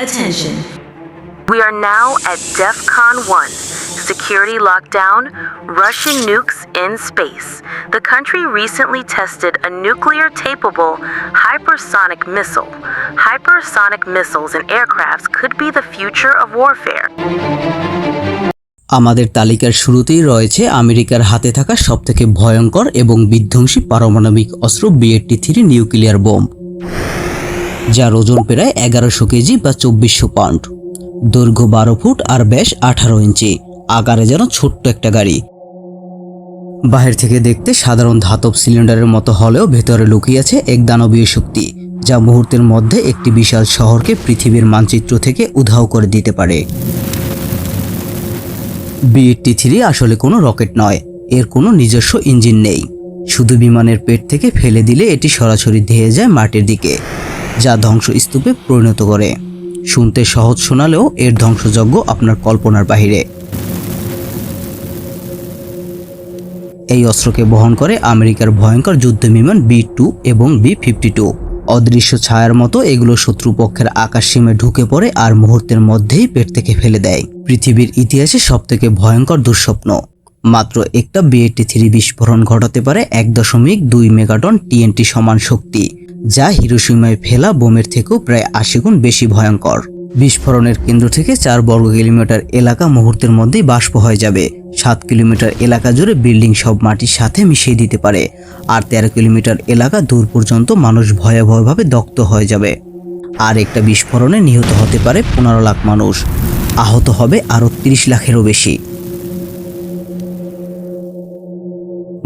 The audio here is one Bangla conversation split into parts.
attention. We are now at DEFCON 1, security lockdown, Russian nukes in space. The country recently tested a nuclear capable hypersonic missile. Hypersonic missiles and aircrafts could be the future of warfare. আমাদের তালিকার শুরুতেই রয়েছে আমেরিকার হাতে থাকা সবথেকে ভয়ঙ্কর এবং বিধ্বংসী পারমাণবিক অস্ত্র বিএটি থ্রি নিউক্লিয়ার বোম যার ওজন প্রায় এগারোশো কেজি বা চব্বিশশো পাউন্ড। দৈর্ঘ্য বারো ফুট আর ব্যাস আঠারো ইঞ্চি। আকারে যেন ছোট্ট একটা গাড়ি। বাহির থেকে দেখতে সাধারণ ধাতব সিলিন্ডারের মতো হলেও ভেতরে লুকিয়ে আছে এক দানবীয় শক্তি, যা মুহূর্তের মধ্যে একটি বিশাল শহরকে পৃথিবীর মানচিত্র থেকে উধাও করে দিতে পারে। বিএটি থ্রি আসলে কোনো রকেট নয়, এর কোনো নিজস্ব ইঞ্জিন নেই। শুধু বিমানের পেট থেকে ফেলে দিলে এটি সরাসরি ধেয়ে যায় মাটির দিকে। যা ধ্বংসস্তূপে পরিণত করে। শুনতে সহজ শোনালেও এর ধ্বংসযজ্ঞ আপনার কল্পনার বাহিরে। এই অস্ত্রকে বহন করে আমেরিকার ভয়ঙ্কর যুদ্ধ বিমান বি টু এবং বি ফিফটি টু। অদৃশ্য ছায়ার মতো এগুলো শত্রুপক্ষের আকাশ সীমে ঢুকে পড়ে আর মুহূর্তের মধ্যেই পেট থেকে ফেলে দেয়। পৃথিবীর ইতিহাসে সবথেকে ভয়ঙ্কর দুঃস্বপ্ন। মাত্র একটা বিএটি থ্রি বিস্ফোরণ ঘটাতে পারে এক দশমিক দুই মেগাটন টিএনটি সমান শক্তি, যা হিরোসীমায় ফেলা বোমের থেকেও প্রায় আশি গুণ বেশি ভয়ঙ্কর। বিস্ফোরণের কেন্দ্র থেকে চার বর্গ কিলোমিটার এলাকা মুহূর্তের মধ্যেই বাষ্প হয়ে যাবে। সাত কিলোমিটার এলাকা জুড়ে বিল্ডিং সব মাটির সাথে মিশিয়ে দিতে পারে, আর তেরো কিলোমিটার এলাকা দূর পর্যন্ত মানুষ ভয়াবহভাবে দগ্ধ হয়ে যাবে। আর একটা বিস্ফোরণে নিহত হতে পারে পনেরো লাখ মানুষ, আহত হবে আরও তিরিশ লাখেরও বেশি।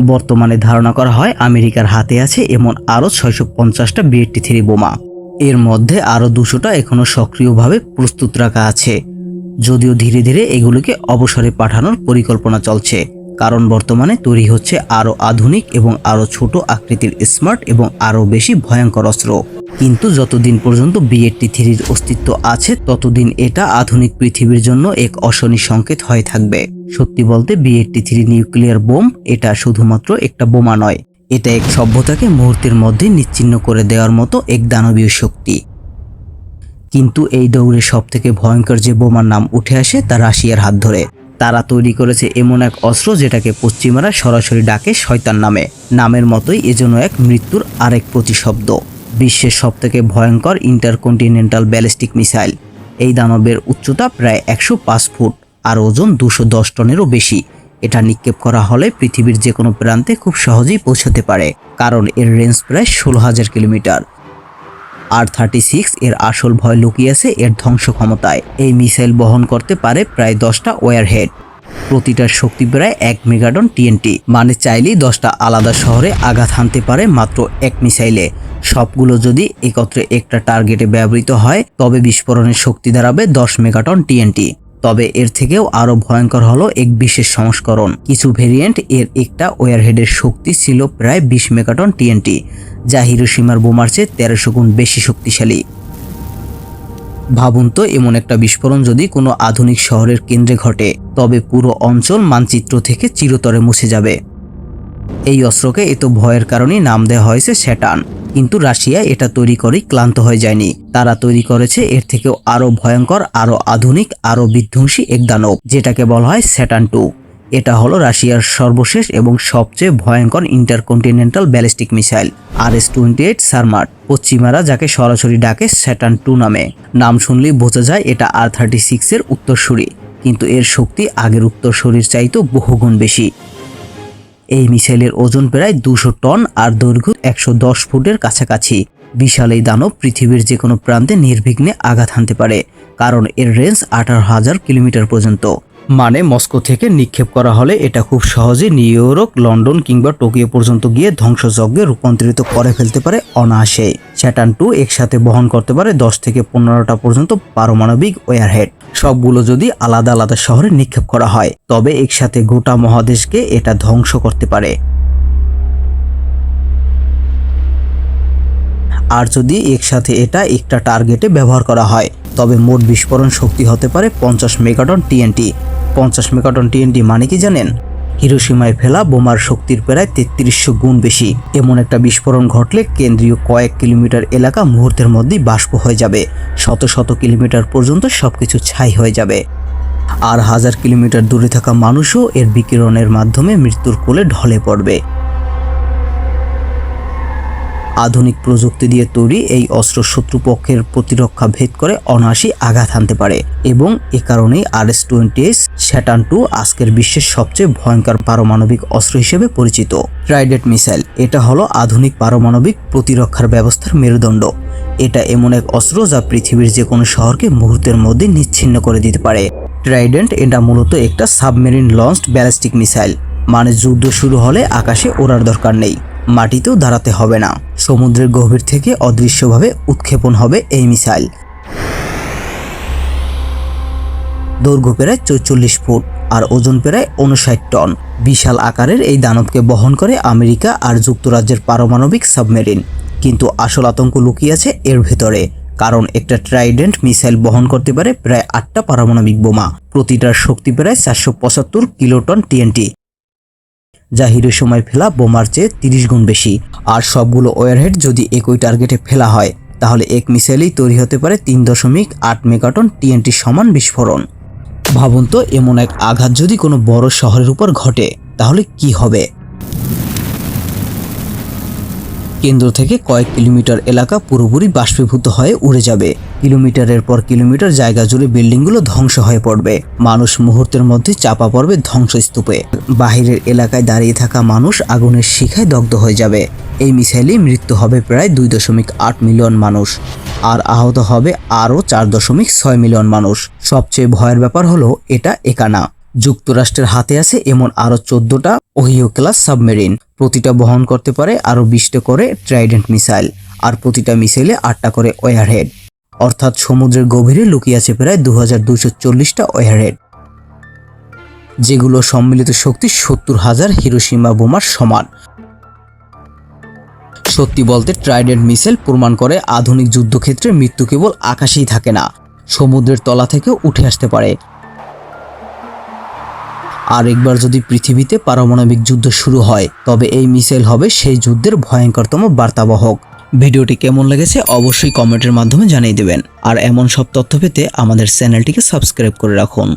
বর্তমানে ধারণা করা হয় আমেরিকার হাতে আছে এমন আরও ছয়শো পঞ্চাশটা বিএটি থ্রি বোমা। এর মধ্যে আরও দুশোটা এখনও সক্রিয়ভাবে প্রস্তুত রাখা আছে। যদিও ধীরে ধীরে এগুলোকে অবসরে পাঠানোর পরিকল্পনা চলছে। কারণ বর্তমানে তৈরি হচ্ছে আরও আধুনিক এবং আরও ছোট আকৃতির স্মার্ট এবং আরও বেশি ভয়ঙ্কর অস্ত্র। কিন্তু যতদিন পর্যন্ত বিএটি থ্রির অস্তিত্ব আছে, ততদিন এটা আধুনিক পৃথিবীর জন্য এক অশনি সংকেত হয়ে থাকবে। সত্যি বলতে বিএটি থ্রি নিউক্লিয়ার বোম এটা শুধুমাত্র একটা বোমা নয়, এটা এক সভ্যতাকে মুহূর্তের মধ্যে নিচ্ছিন্ন করে দেওয়ার মতো এক দানবীয় শক্তি। কিন্তু এই দৌড়ে সব থেকে ভয়ঙ্কর যে বোমার নাম উঠে আসে তা রাশিয়ার হাত ধরে। তারা তৈরি করেছে এমন এক অস্ত্র যেটাকে পশ্চিমারা সরাসরি ডাকে শয়তান নামে। নামের মতোই এজন্য এক মৃত্যুর আরেক প্রতিশব্দ। বিশ্বের সবথেকে ভয়ঙ্কর ইন্টারকন্টিনেন্টাল ব্যালিস্টিক মিসাইল। এই দানবের উচ্চতা প্রায় একশো পাঁচ ফুট আর ওজন দুশো দশ টনেরও বেশি। এটা নিক্ষেপ করা হলে পৃথিবীর যে কোনো প্রান্তে খুব সহজেই পৌঁছতে পারে, কারণ এর রেঞ্জ প্রায় ষোলো হাজার কিলোমিটার। আর থার্টি সিক্স এর আসল ভয় লুকিয়েছে এর ধ্বংস ক্ষমতায় এই মিসাইল বহন করতে পারে প্রায় দশটা ওয়ারহেড। প্রতিটার শক্তি প্রায় এক মেগাডন টিএনটি। মানে চাইলেই দশটা আলাদা শহরে আঘাত হানতে পারে মাত্র এক মিসাইলে। সবগুলো যদি একত্রে একটা টার্গেটে ব্যবহৃত হয়, তবে বিস্ফোরণের শক্তি দাঁড়াবে দশ মেগাটন টিএনটি। তবে এর থেকেও আরও ভয়ঙ্কর হলো এক বিশেষ সংস্করণ। কিছু ভেরিয়েন্ট এর একটা ওয়ারহেডের শক্তি ছিল প্রায় বিশ মেগাটন টিএনটি, যা হিরোসীমার বোমার চেয়ে তেরোশো গুণ বেশি শক্তিশালী। ভাবুন তো, এমন একটা বিস্ফোরণ যদি কোনো আধুনিক শহরের কেন্দ্রে ঘটে, তবে পুরো অঞ্চল মানচিত্র থেকে চিরতরে মুছে যাবে। এই অস্ত্রকে এত ভয়ের কারণেই নাম দেওয়া হয়েছে স্যাটান কিন্তু রাশিয়া এটা তৈরি করেই ক্লান্ত হয়ে যায়নি। তারা তৈরি করেছে এর থেকেও আরও ভয়ঙ্কর, আরও আধুনিক, আরও বিধ্বংসী এক দানব, যেটাকে বলা হয় স্যাটান টু। এটা হলো রাশিয়ার সর্বশেষ এবং সবচেয়ে ভয়ঙ্কর intercontinental ballistic missile R S twenty eight Sarmat পশ্চিমারা যাকে সরাসরি ডাকে স্যাটান টু নামে। নাম শুনলেই বোঝা যায় এটা আর থার্টি সিক্সের উত্তরসূরি। কিন্তু এর শক্তি আগের উত্তরসূরির চাইতেও বহুগুণ বেশি। এই মিসাইলের ওজন প্রায় দুশো টন আর দৈর্ঘ্য একশো দশ ফুটের কাছাকাছি। বিশাল এই দানব পৃথিবীর যে কোনো প্রান্তে নির্বিঘ্নে আঘাত হানতে পারে, কারণ এর রেঞ্জ আঠারো হাজার কিলোমিটার পর্যন্ত। মানে মস্কো থেকে নিক্ষেপ করা হলে এটা খুব সহজে নিউ ইয়র্ক লন্ডন কিংবা টোকিও পর্যন্ত গিয়ে ধ্বংসযজ্ঞে রূপান্তরিত করে ফেলতে পারে অনায়াসে। স্যাটান টু একসাথে বহন করতে পারে দশ থেকে পনেরোটা পর্যন্ত পারমাণবিক ওয়ারহেড। সবগুলো যদি আলাদা আলাদা শহরে নিক্ষেপ করা হয়, তবে একসাথে গোটা মহাদেশকে এটা ধ্বংস করতে পারে। আর যদি একসাথে এটা একটা টার্গেটে ব্যবহার করা হয়, তবে মোট বিস্ফোরণ শক্তি হতে পারে পঞ্চাশ মেগাটন টিএনটি। পঞ্চাশ মেগাটন টিএনটি মানে কি জানেন? হিরোসীমায় ফেলা বোমার শক্তির প্রায় তেত্রিশশো গুণ বেশি। এমন একটা বিস্ফোরণ ঘটলে কেন্দ্রীয় কয়েক কিলোমিটার এলাকা মুহূর্তের মধ্যেই বাষ্প হয়ে যাবে। শত শত কিলোমিটার পর্যন্ত সবকিছু ছাই হয়ে যাবে। আর হাজার কিলোমিটার দূরে থাকা মানুষও এর বিকিরণের মাধ্যমে মৃত্যুর কোলে ঢলে পড়বে। আধুনিক প্রযুক্তি দিয়ে তৈরি এই অস্ত্র শত্রুপক্ষের প্রতিরক্ষা ভেদ করে অনায়াসী আঘাত হানতে পারে এবং এ কারণেই R S twenty Satan two আজকের বিশ্বের সবচেয়ে ভয়ঙ্কর পারমাণবিক অস্ত্র হিসেবে পরিচিত। ট্রাইডেট মিসাইল এটা হলো আধুনিক পারমাণবিক প্রতিরক্ষার ব্যবস্থার মেরুদণ্ড। এটা এমন এক অস্ত্র যা পৃথিবীর যে কোনো শহরকে মুহূর্তের মধ্যে নিচ্ছিন্ন করে দিতে পারে। ট্রাইডেন্ট এটা মূলত একটা সাবমেরিন লঞ্চড ব্যালিস্টিক মিসাইল মানে যুদ্ধ শুরু হলে আকাশে ওড়ার দরকার নেই, মাটিতেও দাঁড়াতে হবে না। সমুদ্রের গভীর থেকে অদৃশ্যভাবে উৎক্ষেপণ হবে এই মিসাইল দৈর্ঘ্য প্রায় চৌচল্লিশ ফুট আর ওজন প্রায় উনষাট টন। বিশাল আকারের এই দানবকে বহন করে আমেরিকা আর যুক্তরাজ্যের পারমাণবিক সাবমেরিন। কিন্তু আসল আতঙ্ক লুকিয়ে আছে এর ভেতরে, কারণ একটা ট্রাইডেন্ট মিসাইল বহন করতে পারে প্রায় আটটা পারমাণবিক বোমা। প্রতিটার শক্তি প্রায় চারশো পঁচাত্তর কিলোটন টিএনটি। যা হিরোসময় ফেলা বোমার চেয়ে তিরিশ গুণ বেশি। আর সবগুলো ওয়ারহেড যদি একই টার্গেটে ফেলা হয়, তাহলে এক মিসাইলেই তৈরি হতে পারে তিন দশমিক আট মেগাটন টিএনটি সমান বিস্ফোরণ। ভাবুন তো, এমন এক আঘাত যদি কোনো বড় শহরের উপর ঘটে, তাহলে কি হবে? কেন্দ্র থেকে কয়েক কিলোমিটার এলাকা পুরোপুরি বাষ্পীভূত হয়ে উড়ে যাবে। কিলোমিটারের পর কিলোমিটার জায়গা জুড়ে বিল্ডিংগুলো ধ্বংস হয়ে পড়বে। মানুষ মুহূর্তের মধ্যে চাপা পড়বে ধ্বংসস্তূপে। বাহিরের এলাকায় দাঁড়িয়ে থাকা মানুষ আগুনের শিখায় দগ্ধ হয়ে যাবে। এই মিসাইলেই মৃত্যু হবে প্রায় দুই দশমিক আট মিলিয়ন মানুষ, আর আহত হবে আরও চার দশমিক ছয় মিলিয়ন মানুষ। সবচেয়ে ভয়ের ব্যাপার হলো এটা একা না যুক্তরাষ্ট্রের হাতে আছে এমন আরও চোদ্দটা ওহিও ক্লাস সাবমেরিন। প্রতিটা বহন করতে পারে আরও বিশটা করে ট্রাইডেন্ট মিসাইল, আর প্রতিটা মিসাইলে আটটা করে ওয়ারহেড। অর্থাৎ সমুদ্রের গভীরে লুকিয়ে আছে প্রায় দু হাজার দুশো চল্লিশটা ওয়ারহেড, যেগুলো সম্মিলিত শক্তি সত্তর হাজার হিরোসীমা বোমার সমান। সত্যি বলতে ট্রাইডেন্ট মিসাইল প্রমাণ করে আধুনিক যুদ্ধক্ষেত্রে মৃত্যু কেবল আকাশেই থাকে না, সমুদ্রের তলা থেকেও উঠে আসতে পারে। আর একবার যদি পৃথিবীতে পারমাণবিক যুদ্ধ শুরু হয়, তবে এই মিসাইল হবে সেই যুদ্ধের ভয়ঙ্করতম বার্তাবাহক। ভিডিওটি কেমন লেগেছে অবশ্যই কমেন্টের মাধ্যমে জানিয়ে দেবেন। আর এমন সব তথ্য পেতে আমাদের চ্যানেলটিকে সাবস্ক্রাইব করে রাখুন।